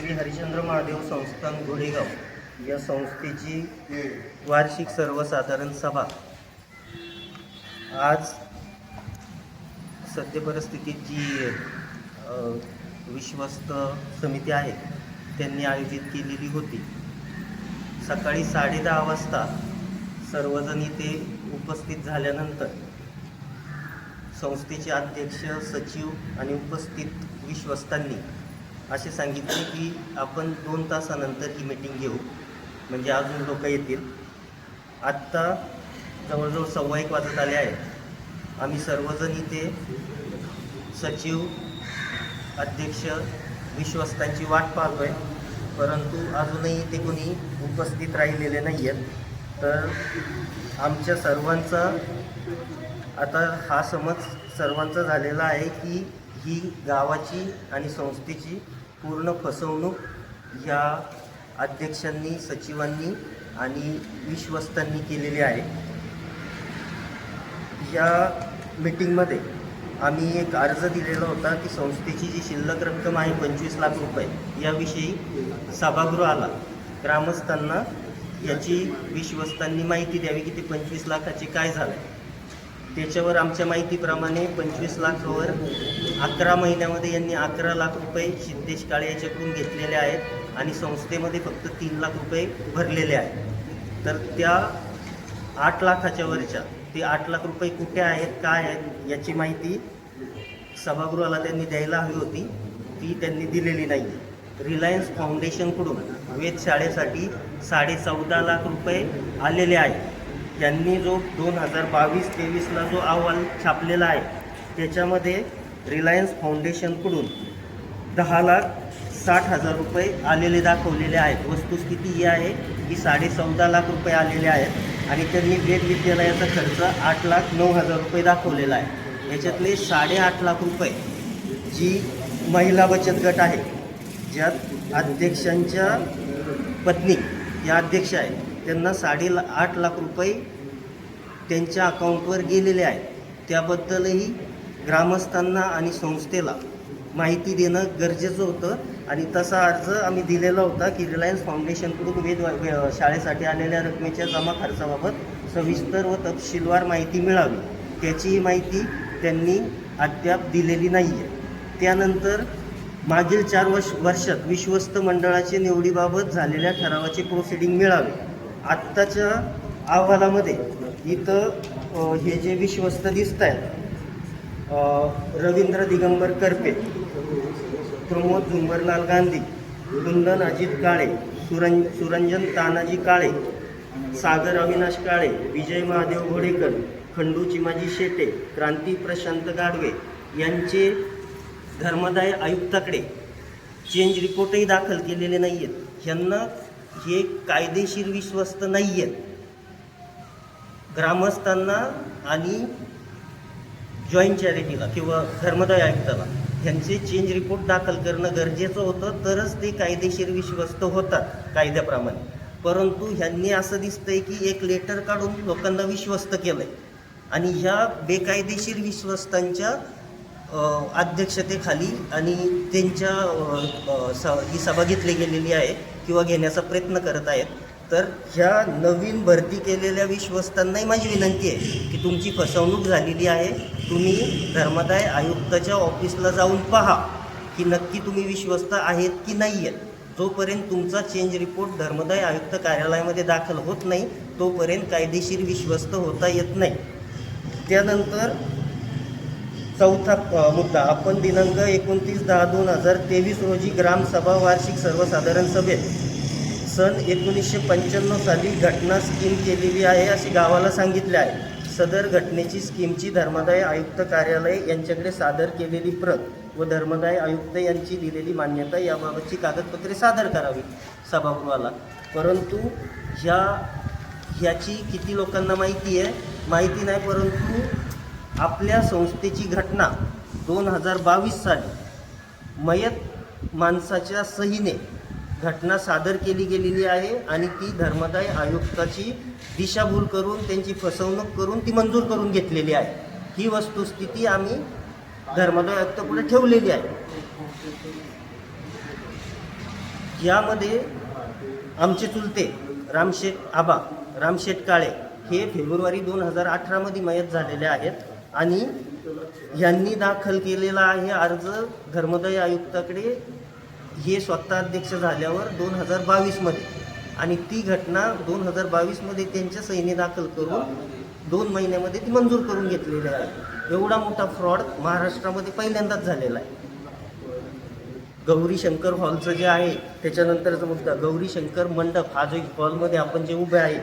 श्री हरिश्चंद्र महादेव संस्थान घोडेगाव या संस्थेची वार्षिक सर्वसाधारण सभा. आज सद्य परिस्थितीत जी विश्वस्त समिती आहे त्यांनी आयोजित केलेली होती. सकाळी साडेदहा वाजता सर्वजण इथे उपस्थित झाल्यानंतर संस्थेचे अध्यक्ष सचिव आणि उपस्थित विश्वस्तांनी असे सांगितले की आपण दोन तासानंतर ही मीटिंग घेऊ. म्हणजे अजून लोक येतील. आत्ता जवळजवळ सव्वा एक वाजत आले आहेत. आम्ही सर्वजण इथे सचिव अध्यक्ष विश्वस्तांची वाट पाहतोय. परंतु अजूनही ते कोणी उपस्थित राहिलेले नाही आहेत तर आमच्या सर्वांचा आता हा समज सर्वांचा झालेला आहे की ही गावाची आणि संस्थेची पूर्ण फसवणूक या अध्यक्षांनी सचिवांनी आणि विश्वस्तांनी केलेली आहे. या मीटिंगमध्ये आम्ही एक अर्ज दिलेला होता की संस्थेची जी शिल्लक रक्कम आहे पंचवीस लाख रुपये याविषयी सभागृहाला ग्रामस्थांना याची विश्वस्तांनी माहिती द्यावी की ते पंचवीस लाखाचे काय झालं. आहे त्याच्यावर आमच्या माहितीप्रमाणे पंचवीस लाखावर अकरा महिन्यामध्ये यांनी अकरा लाख रुपये सिद्धेश काळे याच्याकडून घेतलेले आहेत आणि संस्थेमध्ये फक्त तीन लाख रुपये भरलेले आहेत. तर त्या आठ लाखाच्या वरच्या ते आठ लाख रुपये कुठे आहेत काय आहेत याची माहिती सभागृहाला त्यांनी द्यायला हवी होती. ती त्यांनी दिलेली नाही रिलायन्स फाउंडेशनकडून वेधशाळेसाठी साडे चौदा लाख रुपये आलेले आहेत. यांनी जो दोन हजार बावीस तेवीसला जो अहवाल छापलेला आहे त्याच्यामध्ये रिलायन्स फाउंडेशनकडून दहा लाख साठ हजार रुपये आलेले दाखवलेले आहेत. वस्तुस्थिती ही आहे की साडे चौदा लाख रुपये आलेले आहेत आणि त्यांनी वेद विद्यालयाचा खर्च आठ लाख नऊ हजार रुपये दाखवलेला आहे. याच्यातले साडेआठ लाख रुपये जी महिला बचत गट आहे ज्यात अध्यक्षांच्या पत्नी या अध्यक्ष आहेत त्यांना साडे ला- आठ लाख रुपये त्यांच्या अकाउंटवर गेलेले आहेत. त्याबद्दलही ग्रामस्थांना आणि संस्थेला माहिती देणं गरजेचं होतं. आणि तसा अर्ज आम्ही दिलेला होता की रिलायन्स फाउंडेशनकडून वेद शाळेसाठी आलेल्या रकमेच्या जमा खर्चाबाबत सविस्तर व तपशीलवार माहिती मिळावी. त्याचीही माहिती त्यांनी अद्याप दिलेली नाही आहे त्यानंतर मागील चार वर्ष वर्षात विश्वस्त मंडळाचे निवडीबाबत झालेल्या ठरावाचे प्रोसिडिंग मिळावे. आत्ताच्या अहवालामध्ये इथं हे जे विश्वस्त दिसत आहेत रवींद्र दिगंबर करपे प्रमोद झुंबरलाल गांधी कुंदन अजित काळे सुरं सुरंजन तानाजी काळे सागर अविनाश काळे विजय महादेव घोडेकर खंडू चिमाजी शेटे क्रांती प्रशांत गाडवे यांचे धर्मदाय आयुक्ताकडे चेंज रिपोर्टही दाखल केलेले नाही आहेत ह्यांना हे कायदेशीर विश्वस्त नाही आहेत ग्रामस्थांना आणि जॉईंट चॅरिटीला किंवा धर्मदाय आयुक्ताला ह्यांचे चेंज रिपोर्ट दाखल करणं गरजेचं होतं. तरच ते कायदेशीर विश्वस्त होतात कायद्याप्रमाणे. परंतु ह्यांनी असं दिसतंय की एक लेटर काढून लोकांना विश्वस्त केलंय. आणि ह्या बेकायदेशीर विश्वस्तांच्या अध्यक्षतेखाली आणि त्यांच्या ही सभा घेतली गेलेली आहे किंवा घेण्याचा प्रयत्न करत आहेत. तर ह्या नवीन भरती केलेल्या विश्वस्तांनाही माझी विनंती आहे की तुमची फसवणूक झालेली आहे. तुम्ही धर्मदाय आयुक्ताच्या ऑफिसला जाऊन पहा की नक्की तुम्ही विश्वस्त आहेत की नाही आहेत जोपर्यंत तुमचा चेंज रिपोर्ट धर्मदाय आयुक्त कार्यालयामध्ये दाखल होत नाही तोपर्यंत कायदेशीर विश्वस्त होता येत नाही. त्यानंतर चौथा मुद्दा. आपण दिनांक एकोणतीस दहा दोन हजार तेवीस रोजी ग्रामसभा वार्षिक सर्वसाधारण सभेत सन एकोणीसशे पंच्याण्णव साली घटना स्कीम केलेली आहे असे गावाला सांगितले आहे. सदर घटनेची स्कीमची धर्मदाय आयुक्त कार्यालय यांच्याकडे सादर केलेली प्रत व धर्मदाय आयुक्त यांची दिलेली मान्यता याबाबतची कागदपत्रे सादर करावी सभागृहाला. परंतु ह्या ह्याची किती लोकांना माहिती आहे? माहिती नाही परंतु आपल्या संस्थेची घटना दोन हजार बावीस साली मयत माणसाच्या सहीने घटना सादर केली गेलेली आहे आणि ती धर्मदाय आयुक्ताची दिशाभूल करून त्यांची फसवणूक करून ती मंजूर करून घेतलेली आहे. ही वस्तुस्थिती आम्ही धर्मदाय आयुक्तापुढे ठेवलेली आहे. यामध्ये आमचे चुलते रामशेठ आबा रामशेठ काळे हे फेब्रुवारी दोन हजार अठरामध्ये मयत झालेले आहेत आणि यांनी दाखल केलेला आहे अर्ज धर्मदाय आयुक्ताकडे हे स्वतः अध्यक्ष झाल्यावर दोन हजार बावीसमध्ये आणि ती घटना दोन हजार बावीसमध्ये त्यांच्या सैन्य दाखल करून दोन महिन्यामध्ये ती मंजूर करून घेतलेली आहे. एवढा मोठा फ्रॉड महाराष्ट्रामध्ये पहिल्यांदाच झालेला आहे. गौरी शंकर हॉलचं जे आहे त्याच्यानंतरचा मुद्दा गौरी शंकर मंडप हा जो हॉलमध्ये आपण जे उभे आहे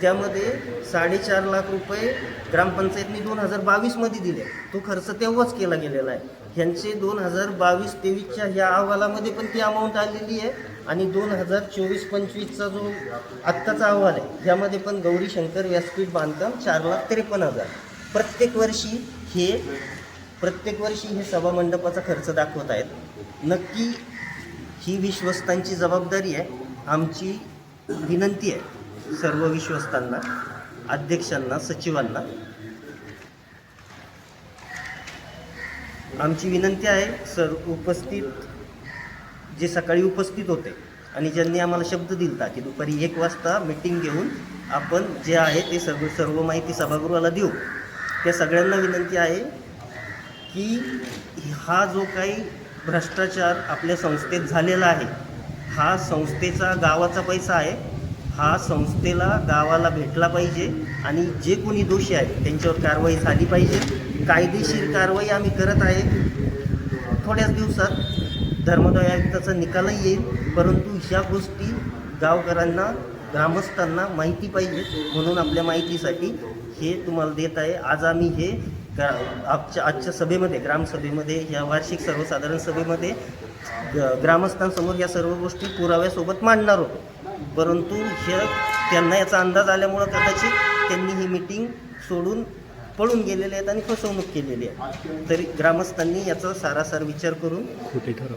त्यामध्ये साडेचार लाख रुपये ग्रामपंचायतनी दोन हजार बावीसमध्ये दिले. तो खर्च तेव्हाच केला गेलेला आहे. ह्यांचे दोन हजार बावीस तेवीसच्या ह्या अहवालामध्ये पण ती अमाऊंट आलेली आहे आणि दोन हजार चोवीस पंचवीसचा जो आत्ताचा अहवाल आहे यामध्ये पण गौरी शंकर व्यासपीठ बांधकाम चार लाख त्रेपन्न हजार. प्रत्येक वर्षी हे प्रत्येक वर्षी हे सभा मंडपाचा खर्च दाखवत आहेत. नक्की ही विश्वस्तांची जबाबदारी आहे. आमची विनंती आहे सर्व विश्वस्तांना अध्यक्षांना सचिवांना. आमची विनंती आहे सर उपस्थित जे सकाळी उपस्थित होते आणि ज्यांनी आम्हाला शब्द दिलता की दुपारी एक वाजता मीटिंग घेऊन आपण जे आहे ते सर्व सर्व माहिती सभागृहाला देऊ. त्या सगळ्यांना विनंती आहे की हा जो काही भ्रष्टाचार आपल्या संस्थेत झालेला आहे हा संस्थेचा गावाचा पैसा आहे हा संस्थेला गावाला भेटला पाहिजे आणि जे कोणी दोषी आहेत त्यांच्यावर कारवाई झाली पाहिजे. कायदेशीर कारवाई आम्ही करत आहे. थोड्याच दिवसात धर्मदाय आयुक्ताचा निकालही येईल परंतु ह्या गोष्टी गावकऱ्यांना ग्रामस्थांना माहिती पाहिजे म्हणून आपल्या माहितीसाठी हे तुम्हाला देत आहे. आज आम्ही हे ग्रा आजच्या आजच्या सभेमध्ये ग्रामसभेमध्ये या वार्षिक सर्वसाधारण सभेमध्ये ग- ग्रामस्थांसमोर या सर्व गोष्टी पुराव्यासोबत मांडणार होतो. परंतु हे त्यांना याचा अंदाज आल्यामुळं कदाचित त्यांनी ही मिटिंग सोडून पळून गेलेले आहेत आणि फसवणूक केलेली आहे. तरी ग्रामस्थांनी याचा सारासार विचार करून कुठे ठरव.